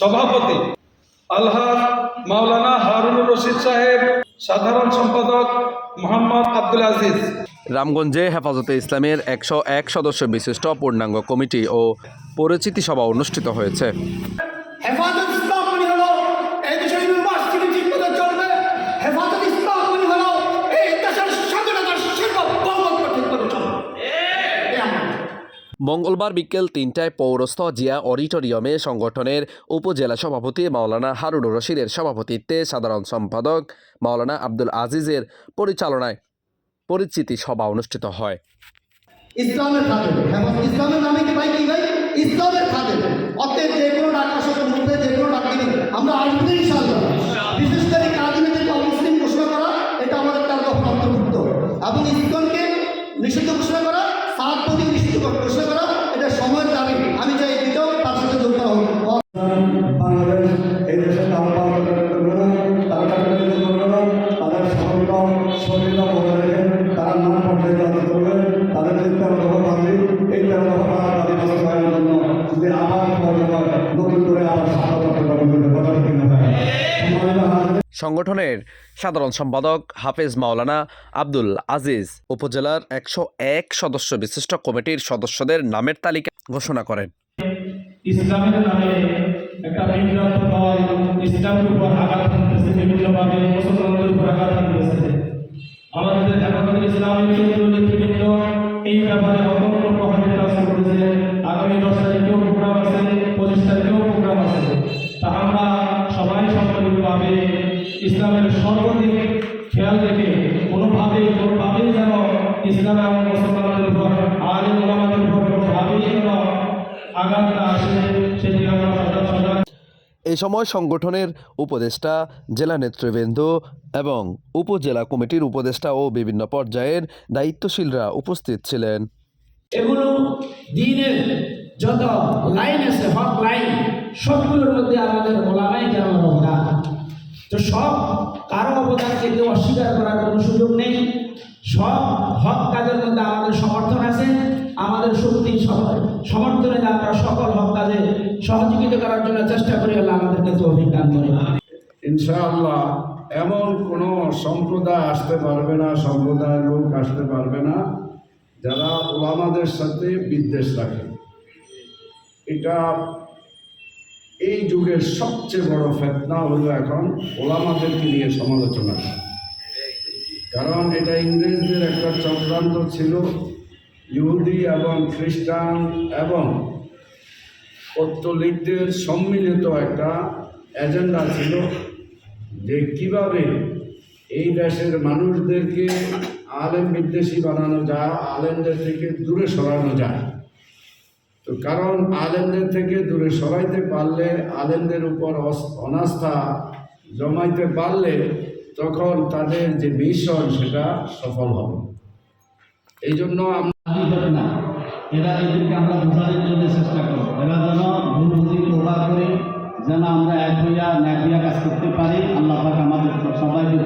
সভাপতি আলহাজ মাওলানা হারুনুর রশিদ সাহেব সাধারণ সম্পাদক মোহাম্মদ আব্দুল আজিজ। রামগঞ্জে হেফাজতে ইসলামের একশো এক সদস্য বিশিষ্ট পূর্ণাঙ্গ কমিটি ও পরিচিতি সভা অনুষ্ঠিত হয়েছে। হেফাজত মঙ্গলবার বিকেল তিনটায় পৌরস্থ জিয়া অডিটোরিয়ামে সংগঠনের উপজেলা সভাপতি মাওলানা হারুনুর রশিদের সভাপতিত্বে সাধারণ সম্পাদক মাওলানা আব্দুল আজিজের পরিচালনায় পরিচিতি সভা অনুষ্ঠিত হয়। ইসলামের হেফাজত ইসলামের নামে কি ভাই কি ভাই? ইসলামের খাতে অতএব যে কোনো ডাক্তার সাথে যে কোনো ডাক্তার আমরা আসব। সংগঠনের সাধারণ সম্পাদক হাফেজ মাওলানা আব্দুল আজিজ উপজেলার একশো এক সদস্য বিশিষ্ট কমিটির সদস্যদের নামের তালিকা ঘোষণা করেন। ইসলামের নামে একটা বিভ্রান্ত ইসলামের উপর আঘাত বিভিন্নভাবে মুসলমানদের উপর আঘাত আমাদের হেফাজত ইসলামী কেন্দ্রীয় নেতৃবৃন্দ এই ব্যাপারে কাজ করতেছে। আগামী দশ তারিখেও প্রোগ্রাম আছে, পঁচিশ তারিখেও প্রোগ্রাম আছে। তা আমরা ইসলামের সর্বাধিক খেয়াল রেখে কোনোভাবে কোনোভাবেই যেন ইসলাম এবং মুসলমানদের উপর আলিম ওলামাদের উপর কোনোভাবেই যেন আঘাত না আসে সেটি আমরা সদা সদা এই সময় সংগঠনের উপদেষ্টা জেলা নেতৃবৃন্দ এবং উপজেলা কমিটির উপদেষ্টা ও বিভিন্ন পর্যায়ের দায়িত্বশীলরা উপস্থিত ছিলেন। এগুলো দিনের যত লাইন আছে হক লাইন সবগুলোর মধ্যে আমাদের ওলামাই কেন অবদান তো সব কারও অবদানকে কেউ অস্বীকার করার কোনো সুযোগ নেই। সব হক কাজের মধ্যে আমাদের সমর্থন আছে, আমাদের শক্তি সম- সমর্থনে আমরা সকল হক কাজে সহযোগিতা করার জন্য চেষ্টা করি, আল্লাহ আমাদেরকে তো অভিজ্ঞান করে। ইনশাআল্লাহ, এমন কোনো সম্প্রদায় আসতে পারবে না, সম্প্রদায়ের লোক আসতে পারবে না, যারা ওলামাদের সাথে বিদ্বেষ রাখে। এটা এই যুগের সবচেয়ে বড় ফেতনা হলো এখন ওলামাদেরকে নিয়ে সমালোচনা। কারণ এটা ইংরেজদের একটা চক্রান্ত ছিল, ইহুদি এবং খ্রিস্টান এবং পত্তলিকদের সম্মিলিত একটা এজেন্ডা ছিল যে কীভাবে এই দেশের মানুষদেরকে আলেম বিদ্বেষী বানানো যায়, আলেমদের থেকে দূরে সরানো যায়। তো কারণ আলেমদের থেকে দূরে সরাইতে পারলে, আলেমদের উপর অনাস্থা জমাইতে পারলে তখন তাদের যে মিশন সেটা সফল হবে। এই জন্য আমরা এরা এদেরকে আমরা বোঝানোর জন্য চেষ্টা করব। এরা যেন ভুল বুঝি করে যেন আমরা এক হইয়া ন্যাক কাজ করতে পারি, আল্লাহ আমাদের সবাইকে